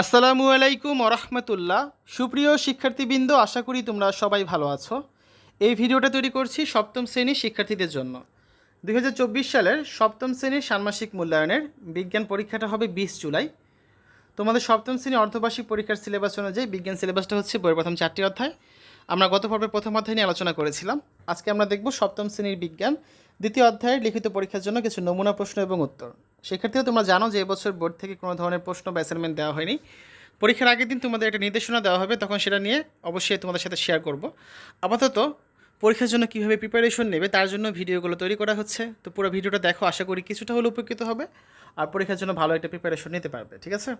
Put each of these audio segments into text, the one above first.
আসসালামু আলাইকুম ওরহমতুল্লাহ। সুপ্রিয় শিক্ষার্থীবৃন্দ, আশা করি তোমরা সবাই ভালো আছো। এই ভিডিওটা তৈরি করছি সপ্তম শ্রেণির শিক্ষার্থীদের জন্য। দু হাজার চব্বিশ সালের সপ্তম শ্রেণির ষান্মাসিক মূল্যায়নের বিজ্ঞান পরীক্ষাটা হবে বিশ জুলাই। তোমাদের সপ্তম শ্রেণি অর্ধবার্ষিক পরীক্ষার সিলেবাস অনুযায়ী বিজ্ঞান সিলেবাসটা হচ্ছে বইয়ের প্রথম চারটি অধ্যায়। আমরা গত পর্বে প্রথম অধ্যায় নিয়ে আলোচনা করেছিলাম। আজকে আমরা দেখব সপ্তম শ্রেণির বিজ্ঞান। দ্বিতীয় অধ্যায়ের লিখিত পরীক্ষার জন্য কিছু নমুনা, প্রশ্ন এবং উত্তর। শিক্ষার্থীরা তোমরা জানো যে এবছর বোর্ড থেকে কোনো ধরনের প্রশ্ন বা অ্যাসাইনমেন্ট দেওয়া হয়নি। পরীক্ষার আগের দিন তোমাদের একটা নির্দেশনা দেওয়া হবে, তখন সেটা নিয়ে অবশ্যই তোমাদের সাথে শেয়ার করব। আপাতত পরীক্ষার জন্য কীভাবে প্রিপারেশন নেবে তার জন্য ভিডিওগুলো তৈরি করা হচ্ছে। তো পুরো ভিডিওটা দেখো, আশা করি কিছুটা হলে উপকৃত হবে আর পরীক্ষার জন্য ভালো একটা প্রিপারেশন নিতে পারবে, ঠিক আছে?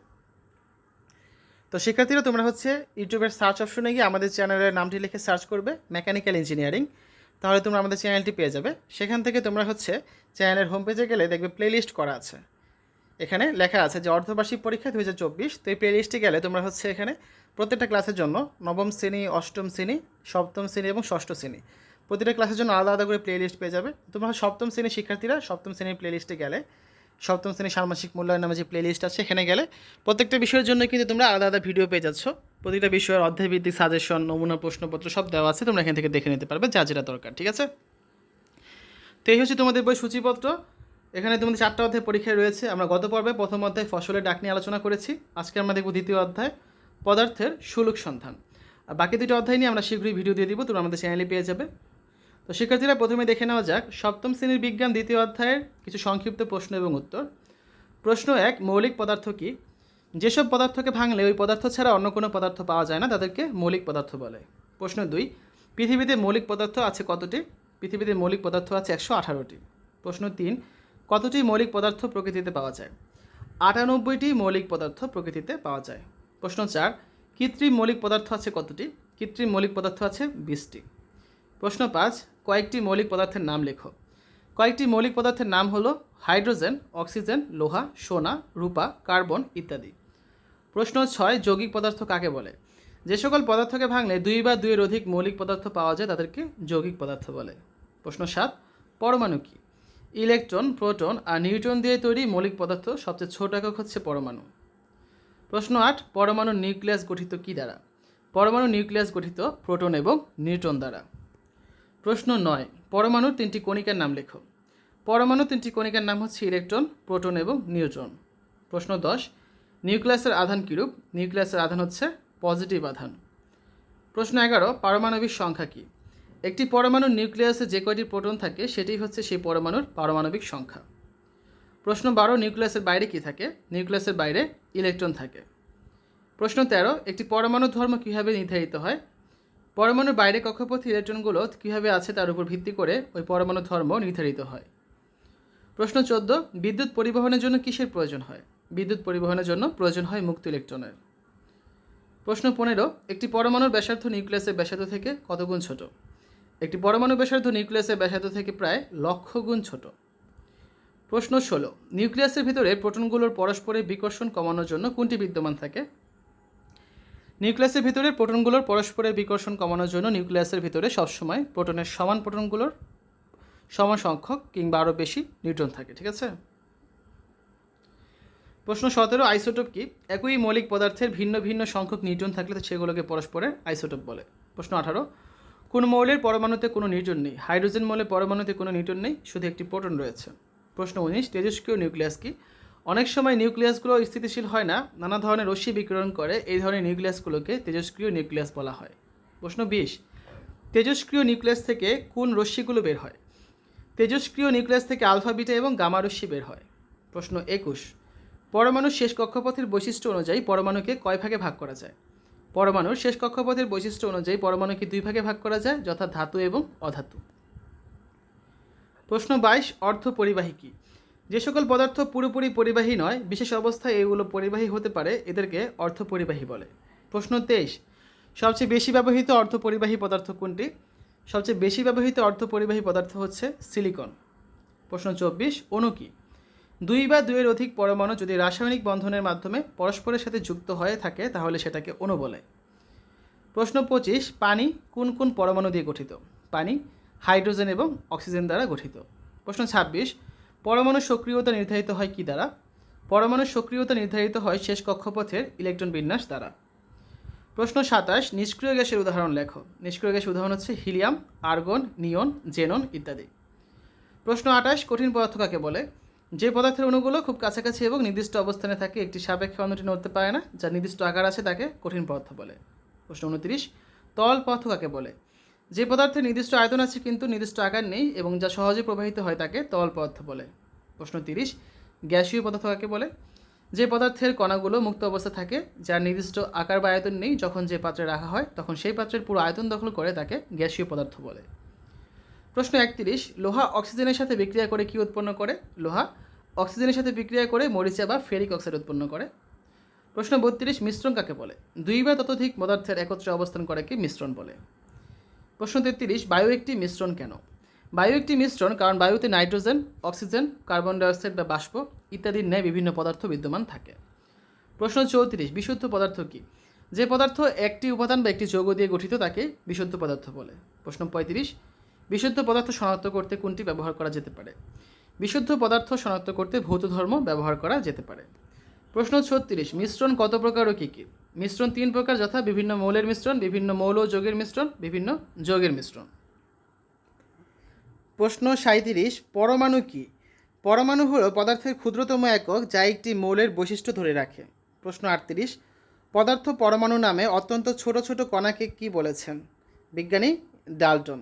তো শিক্ষার্থীরা তোমরা হচ্ছে ইউটিউবের সার্চ অপশনে গিয়ে আমাদের চ্যানেলের নামটি লিখে সার্চ করবে মেকানিক্যাল ইঞ্জিনিয়ারিং তাহলে তোমরা আমাদের চ্যানেলটি পেয়ে যাবে। সেখান থেকে তোমরা হচ্ছে চ্যানেলের হোম পেজে গেলে দেখবে প্লেলিস্ট করা আছে। এখানে লেখা আছে যে অর্ধবার্ষিক পরীক্ষা দু হাজার চব্বিশ। তো এই প্লেলিস্টে গেলে তোমরা হচ্ছে এখানে প্রত্যেকটা ক্লাসের জন্য নবম শ্রেণি, অষ্টম শ্রেণি, সপ্তম শ্রেণি এবং ষষ্ঠ শ্রেণি প্রতিটা ক্লাসের জন্য আলাদা আলাদা করে প্লেলিস্ট পেয়ে যাবে। তোমরা সপ্তম শ্রেণির শিক্ষার্থীরা সপ্তম শ্রেণির প্লেলিস্টে গেলে, সপ্তম শ্রেণির ষান্মাসিক মূল্যায়ন নামে যে প্লেলিস্ট আছে, সেখানে গেলে প্রত্যেকটা বিষয়ের জন্য কিন্তু তোমরা আলাদা আলাদা ভিডিও পেয়ে যাচ্ছ। প্রতিটা বিষয়ের অধ্যায়ভিত্তিক সাজেশন নমুনা, প্রশ্নপত্র সব দেওয়া আছে, তোমরা এখান থেকে দেখে নিতে পারবে যা যেটা দরকার, ঠিক আছে? তো এই হচ্ছে তোমাদের বই সূচিপত্র। এখানে তোমাদের চারটা অধ্যায় পরীক্ষায় রয়েছে, আমরা গত পর্বে প্রথম অধ্যায় ফসলের ডাক নিয়ে আলোচনা করেছি, আজকে আমরা দেখব দ্বিতীয় অধ্যায়, পদার্থের সুলুক সন্ধান। আর বাকি দুটো অধ্যায় নিয়ে আমরা শীঘ্রই ভিডিও দিয়ে দিব, তোমরা আমাদের চ্যানেলে পেয়ে যাবে। তো শিক্ষার্থীরা প্রথমে দেখে নেওয়া যাক, সপ্তম শ্রেণির বিজ্ঞান দ্বিতীয় অধ্যায়ের কিছু সংক্ষিপ্ত প্রশ্ন এবং উত্তর। প্রশ্ন এক, মৌলিক পদার্থ কী? যেসব পদার্থকে ভাঙলে ওই পদার্থ ছাড়া অন্য কোনো পদার্থ পাওয়া যায় না, তাদেরকে মৌলিক পদার্থ বলে। প্রশ্ন দুই, পৃথিবীতে মৌলিক পদার্থ আছে কতটি? পৃথিবীতে মৌলিক পদার্থ আছে একশো আঠারোটি। প্রশ্ন তিন, কতটি মৌলিক পদার্থ প্রকৃতিতে পাওয়া যায়? আটানব্বইটি মৌলিক পদার্থ প্রকৃতিতে পাওয়া যায়। প্রশ্ন চার, কৃত্রিম মৌলিক পদার্থ আছে কতটি? কৃত্রিম মৌলিক পদার্থ আছে বিশটি। প্রশ্ন পাঁচ, কয়েকটি মৌলিক পদার্থের নাম লেখো। কয়েকটি মৌলিক পদার্থের নাম হলো হাইড্রোজেন, অক্সিজেন, লোহা, সোনা, রূপা, কার্বন ইত্যাদি। প্রশ্ন ছয়, যৌগিক পদার্থ কাকে বলে? যে সকল পদার্থকে ভাঙলে দুই বা দুইয়ের অধিক মৌলিক পদার্থ পাওয়া যায়, তাদেরকে যৌগিক পদার্থ বলে। প্রশ্ন সাত, পরমাণু কী? ইলেকট্রন, প্রোটন আর নিউট্রন দিয়ে তৈরি মৌলিক পদার্থ সবচেয়ে ছোট একক হচ্ছে পরমাণু। প্রশ্ন আট পরমাণুর নিউক্লিয়াস গঠিত কী দ্বারা? পরমাণু নিউক্লিয়াস গঠিত প্রোটন এবং নিউট্রন দ্বারা। প্রশ্ন নয় পরমাণুর তিনটি কণিকার নাম লেখো। পরমাণু তিনটি কণিকার নাম হচ্ছে ইলেকট্রন, প্রোটন এবং নিউট্রন। প্রশ্ন দশ নিউক্লিয়াসের আধান কীরূপ? নিউক্লিয়াসের আধান হচ্ছে পজিটিভ আধান। প্রশ্ন এগারো, পারমাণবিক সংখ্যা কী? একটি পরমাণুর নিউক্লিয়াসে যে কয়টি প্রোটন থাকে, সেটি হচ্ছে সেই পরমাণুর পারমাণবিক সংখ্যা। প্রশ্ন বারো, নিউক্লিয়াসের বাইরে কী থাকে? নিউক্লিয়াসের বাইরে ইলেকট্রন থাকে। প্রশ্ন তেরো, একটি পরমাণু ধর্ম কীভাবে নির্ধারিত হয়? পরমাণুর বাইরে কক্ষপথে ইলেকট্রনগুলো কীভাবে আছে তার উপর ভিত্তি করে ওই পরমাণু ধর্ম নির্ধারিত হয়। প্রশ্ন চোদ্দ, বিদ্যুৎ পরিবহনের জন্য কিসের প্রয়োজন হয়? বিদ্যুৎ পরিবহনের জন্য প্রয়োজন হয় মুক্ত ইলেকট্রনের। প্রশ্ন পনেরো, একটি পরমাণুর ব্যাসার্ধ নিউক্লিয়াসের ব্যাসার্ধ থেকে কত গুণ ছোট? একটি পরমাণু ব্যাসার্ধ নিউক্লিয়াসের ব্যাসার্ধ থেকে প্রায় লক্ষ গুণ ছোট। প্রশ্ন ষোলো, নিউক্লিয়াসের ভিতরে প্রোটনগুলোর পরস্পরের বিকর্ষণ কমানোর জন্য কোনটি বিদ্যমান থাকে? নিউক্লিয়াসের ভিতরে প্রোটনগুলোর পরস্পরের বিকর্ষণ কমানোর জন্য নিউক্লিয়াসের ভিতরে সবসময় প্রোটনের সমান প্রোটনগুলোর সমান সংখ্যক কিংবা আরও বেশি নিউট্রন থাকে, ঠিক আছে? প্রশ্ন সতেরো, আইসোটোপ কি? একই মৌলিক পদার্থের ভিন্ন ভিন্ন সংখ্যক নিউট্রন থাকলে সেগুলোকে পরস্পরের আইসোটোপ বলে। প্রশ্ন আঠারো, কোন মৌলের পরমাণুতে কোনো নিউট্রন নেই? হাইড্রোজেন মৌলের পরমাণুতে কোনো নিউট্রন নেই, শুধু একটি প্রোটন রয়েছে। প্রশ্ন উনিশ, তেজস্ক্রিয় নিউক্লিয়াস কি? অনেক সময় নিউক্লিয়াসগুলো স্থিতিশীল হয় না, নানা ধরনের রশ্মি বিকিরণ করে এই ধরনের নিউক্লিয়াসগুলোকে তেজস্ক্রিয় নিউক্লিয়াস বলা হয়। প্রশ্ন বিশ, তেজস্ক্রিয় নিউক্লিয়াস থেকে কোন রশ্মিগুলো বের হয়? তেজস্ক্রিয় নিউক্লিয়াস থেকে আলফা, বিটা এবং গামা রশ্মি বের হয়। প্রশ্ন একুশ পরমাণুর শেষ কক্ষপথের বৈশিষ্ট্য অনুযায়ী পরমাণুকে কয় ভাগে ভাগ করা যায়? পরমাণুর শেষ কক্ষপথের বৈশিষ্ট্য অনুযায়ী পরমাণুকে দুই ভাগে ভাগ করা যায়, যথা ধাতু এবং অধাতু। প্রশ্ন বাইশ, অর্ধ পরিবাহী কী? যে সকল পদার্থ পুরোপুরি পরিবাহী নয়, বিশেষ অবস্থায় এগুলো পরিবাহী হতে পারে, এদেরকে অর্থ পরিবাহী বলে। প্রশ্ন তেইশ, সবচেয়ে বেশি ব্যবহৃত অর্থ পরিবাহী পদার্থ কোনটি? সবচেয়ে বেশি ব্যবহৃত অর্থ পরিবাহী পদার্থ হচ্ছে সিলিকন। প্রশ্ন চব্বিশ, অণু কী? দুই বা দুইয়ের অধিক পরমাণু যদি রাসায়নিক বন্ধনের মাধ্যমে পরস্পরের সাথে যুক্ত হয়ে থাকে, তাহলে সেটাকে অণু বলে। প্রশ্ন পঁচিশ, পানি কোন কোন পরমাণু দিয়ে গঠিত? পানি হাইড্রোজেন এবং অক্সিজেন দ্বারা গঠিত। প্রশ্ন ছাব্বিশ, পরমাণু সক্রিয়তা নির্ধারিত হয় কী দ্বারা? পরমাণু সক্রিয়তা নির্ধারিত হয় শেষ কক্ষপথের ইলেকট্রন বিন্যাস দ্বারা। প্রশ্ন সাতাশ, নিষ্ক্রিয় গ্যাসের উদাহরণ লেখো। নিষ্ক্রিয় গ্যাসের উদাহরণ হচ্ছে হিলিয়াম, আর্গন, নিয়ন, জেনন ইত্যাদি। প্রশ্ন আঠাশ, কঠিন পদার্থ কাকে বলে? যে পদার্থের অণুগুলো খুব কাছাকাছি এবং নির্দিষ্ট অবস্থানে থাকে, একটি সাপেক্ষে অন্যটি নড়তে পারে না যার নির্দিষ্ট আকার আছে তাকে কঠিন পদার্থ বলে। প্রশ্ন উনত্রিশ, তল পদার্থ কাকে বলে? যে পদার্থের নির্দিষ্ট আয়তন আছে কিন্তু নির্দিষ্ট আকার নেই এবং যা সহজে প্রবাহিত হয় তাকে তল পদার্থ বলে। প্রশ্ন তিরিশ, গ্যাসীয় পদার্থ কাকে বলে? যে পদার্থের কণাগুলো মুক্ত অবস্থা থাকে, যার নির্দিষ্ট আকার বা আয়তন নেই, যখন যে পাত্রে রাখা হয়, তখন সেই পাত্রের পুরো আয়তন দখল করে তাকে গ্যাসীয় পদার্থ বলে। প্রশ্ন একত্রিশ, লোহা অক্সিজেনের সাথে বিক্রিয়া করে কি উৎপন্ন করে? লোহা অক্সিজেনের সাথে বিক্রিয়া করে মরিচা বা ফেরিক অক্সাইড উৎপন্ন করে। প্রশ্ন বত্রিশ, মিশ্রণ কাকে বলে? দুই বা ততোধিক পদার্থের একত্রে অবস্থান করে কি মিশ্রণ বলে? প্রশ্ন তেত্রিশ, বায়ু একটি মিশ্রণ কেন? বায়ু একটি মিশ্রণ কারণ বায়ুতে নাইট্রোজেন, অক্সিজেন, কার্বন ডাইঅক্সাইড বা বাষ্প ইত্যাদির ন্যায় বিভিন্ন পদার্থ বিদ্যমান থাকে। প্রশ্ন চৌত্রিশ, বিশুদ্ধ পদার্থ কী? যে পদার্থ একটি উপাদান বা একটি যৌগ দিয়ে গঠিত তাকে বিশুদ্ধ পদার্থ বলে। প্রশ্ন পঁয়ত্রিশ বিশুদ্ধ পদার্থ শনাক্ত করতে কোনটি ব্যবহার করা যেতে পারে? বিশুদ্ধ পদার্থ শনাক্ত করতে ভৌত ধর্ম ব্যবহার করা যেতে পারে। প্রশ্ন ছত্রিশ, মিশ্রণ কত প্রকার ও কী কী? মিশ্রণ তিন প্রকার, যথা বিভিন্ন মৌলের মিশ্রণ, বিভিন্ন মৌল ও যৌগের মিশ্রণ, বিভিন্ন যোগের মিশ্রণ। প্রশ্ন সাঁইত্রিশ, পরমাণু কি? পরমাণু হল পদার্থের ক্ষুদ্রতম একক যা একটি মৌলের বৈশিষ্ট্য ধরে রাখে। প্রশ্ন আটত্রিশ, পদার্থ পরমাণু নামে অত্যন্ত ছোট ছোট কণাকে কি বলেছেন? বিজ্ঞানী ডালটন।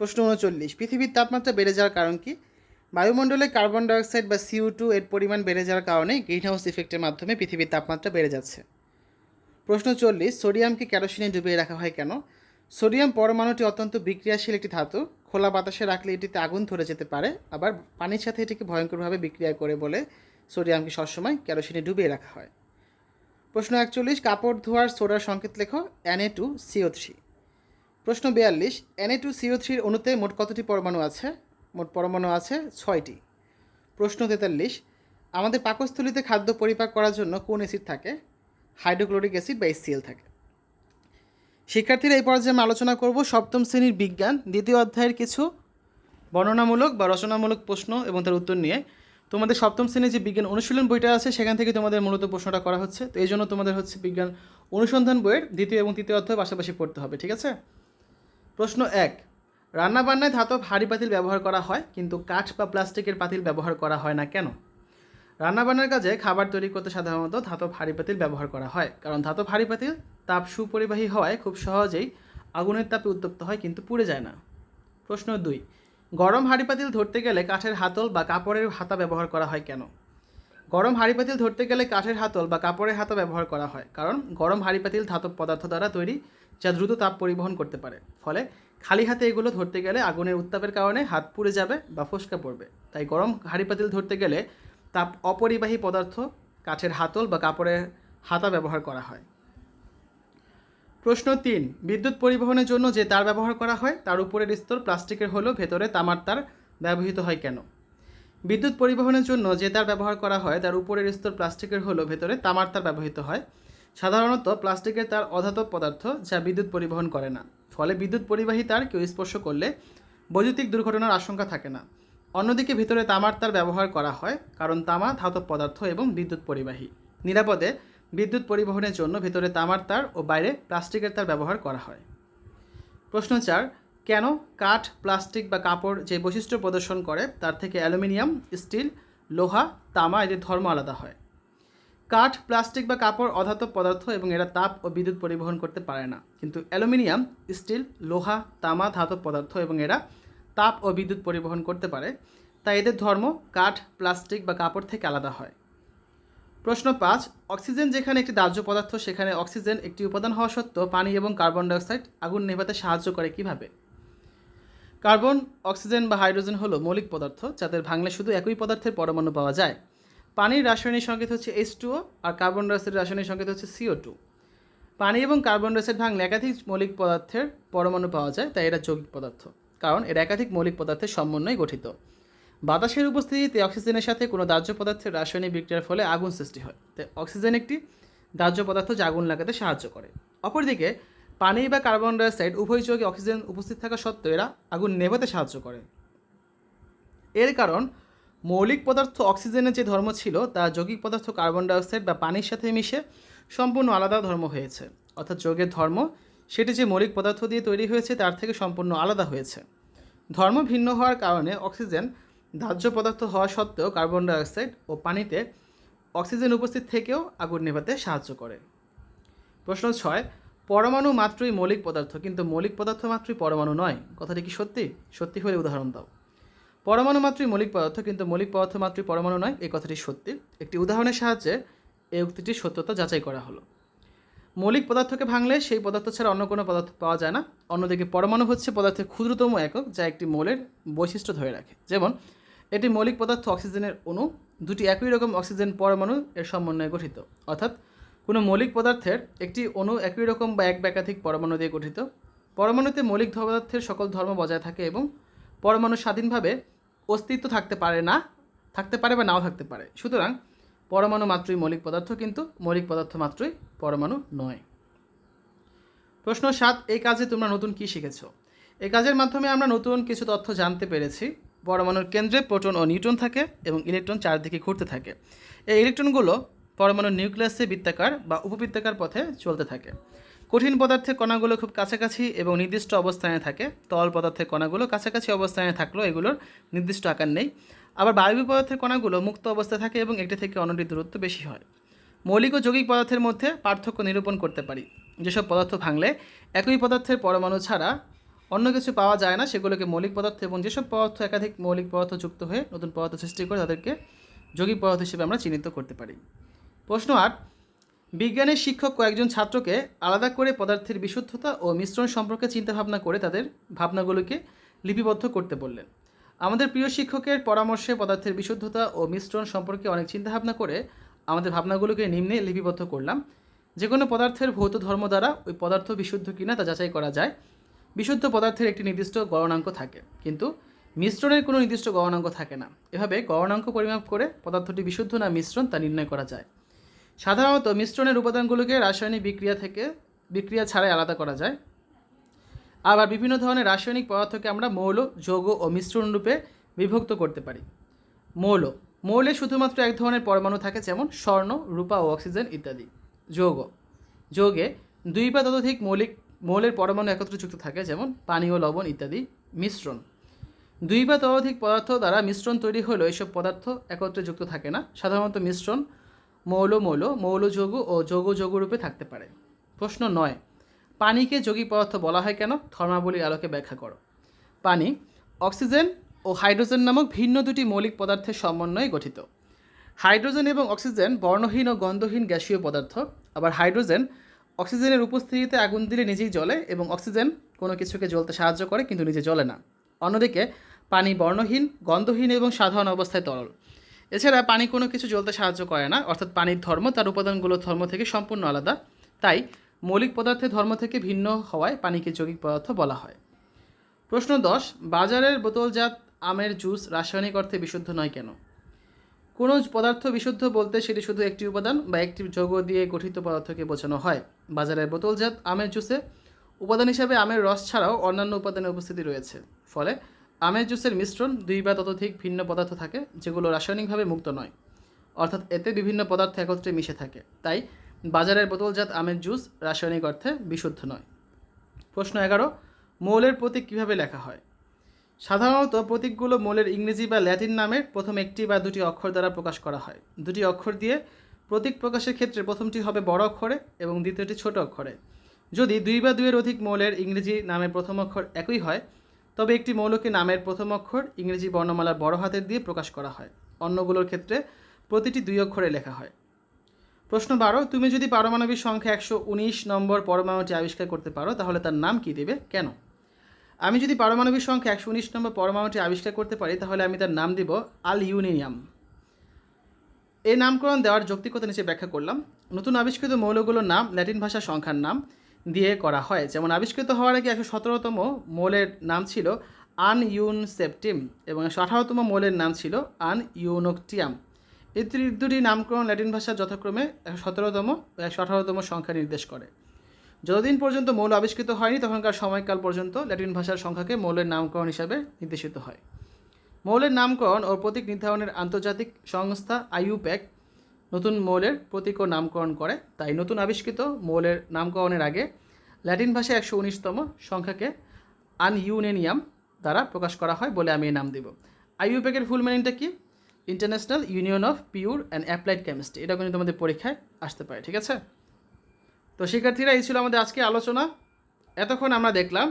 প্রশ্ন উনচল্লিশ, পৃথিবীর তাপমাত্রা বেড়ে যাওয়ার কারণ কি? বায়ুমণ্ডলে কার্বন ডাইঅক্সাইড বা সিও টু এর পরিমাণ বেড়ে যাওয়ার কারণে গ্রিনহাউস ইফেক্টের মাধ্যমে পৃথিবীর তাপমাত্রা বেড়ে যাচ্ছে। প্রশ্ন চল্লিশ, সোডিয়ামকে ক্যারোসিনে ডুবিয়ে রাখা হয় কেন? সোডিয়াম পরমাণুটি অত্যন্ত বিক্রিয়াশীল একটি ধাতু, খোলা বাতাসে রাখলে এটিতে আগুন ধরে যেতে পারে, আবার পানির সাথে এটিকে ভয়ঙ্করভাবে বিক্রিয়া করে বলে সোডিয়ামকে সবসময় ক্যারোসিনে ডুবিয়ে রাখা হয়। প্রশ্ন একচল্লিশ, কাপড় ধোয়ার সোডার সংকেত লেখো এনএ টু সিও থ্রি প্রশ্ন বিয়াল্লিশ এনএ টু সিও থ্রির অণুতে মোট কতটি পরমাণু আছে? মোট পরমাণু আছে ছয়টি। প্রশ্ন তেতাল্লিশ, আমাদের পাকস্থলিতে খাদ্য পরিপাক করার জন্য কোন অ্যাসিড থাকে? হাইড্রোক্লোরিক অ্যাসিড বা এসিএল থাকে। শিক্ষার্থীরা এই পর্যায়ে আমরা আলোচনা করব সপ্তম শ্রেণির বিজ্ঞান, দ্বিতীয় অধ্যায়ের কিছু বর্ণনামূলক বা রচনামূলক প্রশ্ন এবং তার উত্তর নিয়ে। তোমাদের সপ্তম শ্রেণির যে বিজ্ঞান অনুশীলন বইটা আছে, সেখান থেকে তোমাদের মূলত প্রশ্নটা করা হচ্ছে। তো এই জন্য তোমাদের হচ্ছে বিজ্ঞান অনুসন্ধান বইয়ের দ্বিতীয় এবং তৃতীয় অধ্যায় পাশাপাশি পড়তে হবে, ঠিক আছে? প্রশ্ন এক, রান্নাবান্নায় ধাতব হাঁড়ি পাতিল ব্যবহার করা হয়, কিন্তু কাঠ বা প্লাস্টিকের পাতিল ব্যবহার করা হয় না কেন? রান্নাবান্নার কাজে খাবার তৈরি করতে সাধারণত ধাতব হাঁড়ি পাতিল ব্যবহার করা হয়, কারণ ধাতব হাঁড়ি পাতিল তাপ সুপরিবাহী হওয়ায় খুব সহজেই আগুনের তাপে উত্তপ্ত হয়, কিন্তু পুড়ে যায় না। প্রশ্ন দুই, গরম হাঁড়ি পাতিল ধরতে গেলে কাঠের হাতল বা কাপড়ের হাতা ব্যবহার করা হয় কেন? গরম হাঁড়ি পাতিল ধরতে গেলে কাঠের হাতল বা কাপড়ের হাতা ব্যবহার করা হয়, কারণ গরম হাঁড়ি পাতিল ধাতব পদার্থ দ্বারা তৈরি, যা দ্রুত তাপ পরিবহন করতে পারে। ফলে খালি হাতে এগুলো ধরতে গেলে আগুনের উত্তাপের কারণে হাত পুড়ে যাবে বা ফসকা পড়বে। তাই গরম হাঁড়ি পাতিল ধরতে গেলে তাপ অপরিবাহী পদার্থ কাঠের হাতল বা কাপড়ের হাতা ব্যবহার করা হয়। প্রশ্ন তিন, বিদ্যুৎ পরিবহনের জন্য যে তার ব্যবহার করা হয়, তার উপরের স্তর প্লাস্টিকের হলেও ভেতরে তামার তার ব্যবহৃত হয় কেন? বিদ্যুৎ পরিবহনের জন্য যে তার ব্যবহার করা হয়, তার উপরের স্তর প্লাস্টিকের হলেও ভেতরে তামার তার ব্যবহৃত হয়। সাধারণত প্লাস্টিকের তার অধাতব পদার্থ যা বিদ্যুৎ পরিবহন করে না। ফলে বিদ্যুৎ পরিবাহী তার কেউ স্পর্শ করলে বৈদ্যুতিক দুর্ঘটনার আশঙ্কা থাকে না। অন্যদিকে ভিতরে তামার তার ব্যবহার করা হয়, কারণ তামা ধাতব পদার্থ এবং বিদ্যুৎ পরিবাহী। নিরাপদে বিদ্যুৎ পরিবহনের জন্য ভেতরে তামার তার ও বাইরে প্লাস্টিকের তার ব্যবহার করা হয়। প্রশ্ন চার কেন কাঠ, প্লাস্টিক বা কাপড় যে বৈশিষ্ট্য প্রদর্শন করে, তার থেকে অ্যালুমিনিয়াম, স্টিল, লোহা, তামা এদের ধর্ম আলাদা হয়। কাঠ, প্লাস্টিক বা কাপড় অধাতব পদার্থ এবং এরা তাপ ও বিদ্যুৎ পরিবহন করতে পারে না। কিন্তু অ্যালুমিনিয়াম, স্টিল, লোহা, তামা, ধাতব পদার্থ এবং এরা তাপ ও বিদ্যুৎ পরিবহন করতে পারে। তাই এদের ধর্ম কাঠ, প্লাস্টিক বা কাপড় থেকে আলাদা হয়। প্রশ্ন পাঁচ, অক্সিজেন যেখানে একটি দাহ্য পদার্থ, সেখানে অক্সিজেন একটি উপাদান হওয়া সত্ত্বেও পানি এবং কার্বন ডাইঅক্সাইড আগুন নেভাতে সাহায্য করে কীভাবে? কার্বন, অক্সিজেন বা হাইড্রোজেন হলো মৌলিক পদার্থ যাদের ভাঙলে শুধু একই পদার্থের পরমাণু পাওয়া যায়। পানির রাসায়নিক সংকেত হচ্ছে এইচ টুও আর কার্বন ডাইঅক্সাইডের রাসায়নিক সংকেত হচ্ছে সিও টু পানি এবং কার্বন ডাইঅক্সাইড ভাঙলে একাধিক মৌলিক পদার্থের পরমাণু পাওয়া যায়, তাই এরা যৌগিক পদার্থ। কারণ এর একাধিক মৌলিক পদার্থের সমন্বয়ে গঠিত। বাতাসের উপস্থিতিতে অক্সিজেনের সাথে কোনো দাহ্য পদার্থের রাসায়নিক বিক্রিয়ার ফলে আগুন সৃষ্টি হয়। তাই অক্সিজেন একটি দাহ্য পদার্থ যা আগুন লাগাতে সাহায্য করে। অপরদিকে পানি বা কার্বন ডাইঅক্সাইড উভয় যৌগে অক্সিজেন উপস্থিত থাকা সত্ত্বেও এরা আগুন নেভাতে সাহায্য করে। এর কারণ, মৌলিক পদার্থ অক্সিজেনের যে ধর্ম ছিল, তা যৌগিক পদার্থ কার্বন ডাইঅক্সাইড বা পানির সাথে মিশে সম্পূর্ণ আলাদা ধর্ম হয়েছে। অর্থাৎ যৌগের ধর্ম, সেটি যে মৌলিক পদার্থ দিয়ে তৈরি হয়েছে, তার থেকে সম্পূর্ণ আলাদা হয়েছে। ধর্ম ভিন্ন হওয়ার কারণে অক্সিজেন দাহ্য পদার্থ হওয়া সত্ত্বেও কার্বন ডাইঅক্সাইড ও পানিতে অক্সিজেন উপস্থিত থেকেও আগুন নেভাতে সাহায্য করে। প্রশ্ন ছয় পরমাণু মাত্রই মৌলিক পদার্থ, কিন্তু মৌলিক পদার্থ মাত্রই পরমাণু নয়। কথাটি কি সত্যি? সত্যি হলে উদাহরণ দাও। পরমাণু মাত্রই মৌলিক পদার্থ, কিন্তু মৌলিক পদার্থ মাত্রই পরমাণু নয়, এই কথাটি সত্যি। একটি উদাহরণের সাহায্যে এই উক্তিটির সত্যতা যাচাই করা হলো। মৌলিক পদার্থকে ভাঙলে সেই পদার্থ ছাড়া অন্য কোনো পদার্থ পাওয়া যায় না। অন্যদিকে পরমাণু হচ্ছে পদার্থের ক্ষুদ্রতম একক, যা একটি মৌলের বৈশিষ্ট্য ধরে রাখে। যেমন, এটি মৌলিক পদার্থ অক্সিজেনের অণু, দুটি একই রকম অক্সিজেন পরমাণু এর সমন্বয়ে গঠিত। অর্থাৎ কোনো মৌলিক পদার্থের একটি অণু একই রকম বা এক একাধিক পরমাণু দিয়ে গঠিত। পরমাণুতে মৌলিক পদার্থের সকল ধর্ম বজায় থাকে এবং পরমাণু স্বাধীনভাবে অস্তিত্ব থাকতে পারে না, থাকতে পারে বা নাও থাকতে পারে। সুতরাং পরমাণু মাত্রই মৌলিক পদার্থ, কিন্তু মৌলিক পদার্থ মাত্রই পরমাণু নয়। প্রশ্ন সাত, এই কাজে তোমরা নতুন কী শিখেছ? এই কাজের মাধ্যমে আমরা নতুন কিছু তথ্য জানতে পেরেছি। পরমাণুর কেন্দ্রে প্রোটন ও নিউট্রন থাকে এবং ইলেকট্রন চারদিকে ঘুরতে থাকে। এই ইলেকট্রনগুলো পরমাণুর নিউক্লিয়াসে বৃত্তাকার বা উপবৃত্তাকার পথে চলতে থাকে। কঠিন পদার্থের কণাগুলো খুব কাছাকাছি এবং নির্দিষ্ট অবস্থানে থাকে। তরল পদার্থের কণাগুলো কাছাকাছি অবস্থানে থাকলেও এগুলোর নির্দিষ্ট আকার নেই। আবার বায়বীয় পদার্থের কণাগুলো মুক্ত অবস্থায় থাকে এবং একটি থেকে অন্যটির দূরত্ব বেশি হয়। মৌলিক ও যৌগিক পদার্থের মধ্যে পার্থক্য নিরূপণ করতে পারি। যেসব পদার্থ ভাঙলে একই পদার্থের পরমাণু ছাড়া অন্য কিছু পাওয়া যায় না। সেগুলোকে মৌলিক পদার্থ এবং যেসব পদার্থ একাধিক মৌলিক পদার্থ যুক্ত হয়ে নতুন পদার্থ সৃষ্টি করে তাদেরকে যৌগিক পদার্থ হিসেবে আমরা চিহ্নিত করতে পারি। প্রশ্ন আট, বিজ্ঞানের শিক্ষক কয়েকজন ছাত্রকে আলাদা করে পদার্থের বিশুদ্ধতা ও মিশ্রণ সম্পর্কে চিন্তাভাবনা করে তাদের ভাবনাগুলোকে লিপিবদ্ধ করতে বললেন। আমাদের প্রিয় শিক্ষকের পরামর্শে পদার্থের বিশুদ্ধতা ও মিশ্রণ সম্পর্কে অনেক চিন্তাভাবনা করে আমাদের ভাবনাগুলোকে নিম্নে লিপিবদ্ধ করলাম। যে কোনো পদার্থের ভৌত ধর্ম দ্বারা ওই পদার্থ বিশুদ্ধ কিনা তা যাচাই করা যায়। বিশুদ্ধ পদার্থের একটি নির্দিষ্ট গণনাঙ্ক থাকে, কিন্তু মিশ্রণের কোনো নির্দিষ্ট গণনাঙ্ক থাকে না। এভাবে গণনাঙ্ক পরিমাপ করে পদার্থটি বিশুদ্ধ না মিশ্রণ তা নির্ণয় করা যায়। সাধারণত মিশ্রণের উপাদানগুলোকে রাসায়নিক বিক্রিয়া থেকে, বিক্রিয়া ছাড়াই আলাদা করা যায়। আবার বিভিন্ন ধরনের রাসায়নিক পদার্থকে আমরা মৌল, যৌগ ও মিশ্রণ রূপে বিভক্ত করতে পারি। মৌল। মৌলে শুধুমাত্র এক ধরনের পরমাণু থাকে যেমন স্বর্ণ, রূপা ও অক্সিজেন ইত্যাদি। যৌগ। যৌগে দুই বা ততোধিক মৌলিক, মৌলের পরমাণু একত্রে যুক্ত থাকে যেমন পানি ও লবণ ইত্যাদি, মিশ্রণ। দুই বা ততোধিক পদার্থ দ্বারা মিশ্রণ তৈরি হলেও এইসব পদার্থ একত্রে যুক্ত থাকে না। সাধারণত মিশ্রণ মৌল মৌল মৌল যৌগ ও যৌগ যৌগ রূপে থাকতে পারে। প্রশ্ন নয়, পানিকে যৌগিক পদার্থ বলা হয় কেন? ধর্মাবলীর আলোকে ব্যাখ্যা করো। পানি, অক্সিজেন ও হাইড্রোজেন নামক ভিন্ন দুটি মৌলিক পদার্থের সমন্বয়ে গঠিত। হাইড্রোজেন এবং অক্সিজেন বর্ণহীন ও গন্ধহীন গ্যাসীয় পদার্থ। আবার হাইড্রোজেন, অক্সিজেনের উপস্থিতিতে আগুন দিলে নিজেই জ্বলে এবং অক্সিজেন কোনো কিছুকে জ্বলতে সাহায্য করে কিন্তু নিজে জ্বলে না। অন্যদিকে, পানি বর্ণহীন, গন্ধহীন এবং সাধারণ অবস্থায় তরল। এছাড়া পানি কোনো কিছু জ্বলতে সাহায্য করে না, অর্থাৎ পানির ধর্ম, তার উপাদানগুলোর ধর্ম থেকে সম্পূর্ণ আলাদা। তাই মৌলিক পদার্থের ধর্ম থেকে ভিন্ন হওয়ায় পানিকে যৌগিক পদার্থ বলা হয়। প্রশ্ন দশ, বাজারের বোতলজাত আমের জুস রাসায়নিক অর্থে বিশুদ্ধ নয় কেন? কোনো পদার্থ বিশুদ্ধ বলতে সেটি শুধু একটি উপাদান বা একটি যৌগ দিয়ে গঠিত পদার্থকে বোঝানো হয়। বাজারের বোতলজাত আমের জুসে উপাদান হিসাবে আমের রস ছাড়াও অন্যান্য উপাদানের উপস্থিতি রয়েছে। ফলে আমের জুসের মিশ্রণ দুই বা ততোধিক ভিন্ন পদার্থ থাকে, যেগুলো রাসায়নিকভাবে মুক্ত নয়। অর্থাৎ এতে বিভিন্ন পদার্থ একত্রে মিশে থাকে। তাই বাজারের বোতলজাত আমের জুস রাসায়নিক অর্থে বিশুদ্ধ নয়। প্রশ্ন এগারো, মৌলের প্রতীক কীভাবে লেখা হয়? সাধারণত প্রতীকগুলো মৌলের ইংরেজি বা ল্যাটিন নামের প্রথম একটি বা দুটি অক্ষর দ্বারা প্রকাশ করা হয়। দুটি অক্ষর দিয়ে প্রতীক প্রকাশের ক্ষেত্রে প্রথমটি হবে বড় অক্ষরে এবং দ্বিতীয়টি ছোট অক্ষরে। যদি দুই বা দুইয়ের অধিক মৌলের ইংরেজি নামের প্রথম অক্ষর একই হয় তবে একটি মৌলকে নামের প্রথম অক্ষর ইংরেজি বর্ণমালার বড় হাতের দিয়ে প্রকাশ করা হয়। অন্যগুলোর ক্ষেত্রে প্রতিটি দুই অক্ষরে লেখা হয়। প্রশ্ন বারো, তুমি যদি পারমাণবিক সংখ্যা একশো উনিশ নম্বর পরমাণুটি আবিষ্কার করতে পারো, তাহলে তার নাম কী দেবে? কেন? আমি যদি পারমাণবিক সংখ্যা একশো উনিশ নম্বর পরমাণুটি আবিষ্কার করতে পারি, তাহলে আমি তার নাম দিব আল ইউনিয়াম এই নামকরণ দেওয়ার যৌক্তিকতা নিচে ব্যাখ্যা করলাম। নতুন আবিষ্কৃত মৌলগুলোর নাম ল্যাটিন ভাষা সংখ্যার নাম। দিয়ে করা হয়। যেমন আবিষ্কৃত হওয়ার আগে একশো সতেরোতম মোলের নাম ছিল আন ইউন সেপ্টিম এবং একশো আঠারোতম মৌলের নাম ছিল আন ইউনোকটিয়াম এই দুটি নামকরণ ল্যাটিন ভাষা যথাক্রমে একশো সতেরোতম ও একশো আঠারোতম সংখ্যা নির্দেশ করে। যতদিন পর্যন্ত মৌল আবিষ্কৃত হয়নি, তখনকার সময়কাল পর্যন্ত ল্যাটিন ভাষার সংখ্যাকে মৌলের নামকরণ হিসাবে নির্দেশিত হয়। মৌলের নামকরণ ও প্রতীক নির্ধারণের আন্তর্জাতিক সংস্থা আইইউপ্যাক নতুন মৌলের প্রতীক ও নামকরণ করে। তাই নতুন আবিষ্কৃত মৌলের নামকরণের আগে ল্যাটিন ভাষায় একশো উনিশতম সংখ্যাকে আনইউনেনিয়াম দ্বারা প্রকাশ করা হয় বলে আমি এই নাম দেব। আইইউপ্যাকের ফুল মিনিংটা কি? International union of pure and applied chemistry এটা কিন্তু তোমাদের পরীক্ষায় আসতে পারে, ঠিক আছে? তো শিক্ষার্থীরা, এই ছিল আমাদের আজকে আলোচনা। এতক্ষণ আমরা দেখলাম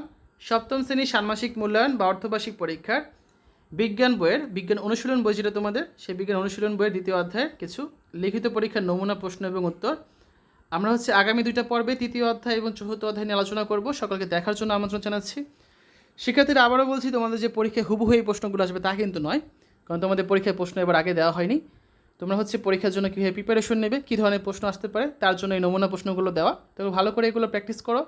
সপ্তম শ্রেণির ষান্মাসিক মূল্যায়ন বা অর্থবার্ষিক পরীক্ষার বিজ্ঞান বইয়ের, বিজ্ঞান অনুশীলন বই যেটা তোমাদের, সেই বিজ্ঞান অনুশীলন বইয়ের দ্বিতীয় অধ্যায়ের কিছু লিখিত পরীক্ষার নমুনা, প্রশ্ন এবং উত্তর। আমরা হচ্ছে আগামী দুইটা পর্বে তৃতীয় অধ্যায় এবং চতুর্থ অধ্যায় নিয়ে আলোচনা করব। সকলকে দেখার জন্য আমন্ত্রণ জানাচ্ছি। শিক্ষার্থীরা আবারও বলছি, তোমাদের যে পরীক্ষায় হুবহু এই প্রশ্নগুলো আসবে তা কিন্তু নয়, কারণ তোমাদের পরীক্ষায় প্রশ্ন এবার আগে দেওয়া হয়নি। তোমরা হচ্ছে পরীক্ষার জন্য কীভাবে প্রিপারেশন নেবে, কী ধরনের প্রশ্ন আসতে পারে, তার জন্য এই নমুনা প্রশ্নগুলো দেওয়া। তবে ভালো করে এগুলো প্র্যাকটিস করো।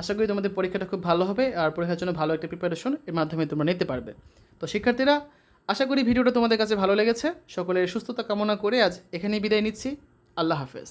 আশা করি তোমাদের পরীক্ষাটা খুব ভালো হবে, আর পরীক্ষার জন্য ভালো একটা প্রিপারেশন এর মাধ্যমে তোমরা নিতে পারবে। তো শিক্ষার্থীরা, আশা করি ভিডিওটা তোমাদের কাছে ভালো লেগেছে। সকলের সুস্থতা কামনা করে আজ এখানেই বিদায় নিচ্ছি। আল্লাহ হাফেজ।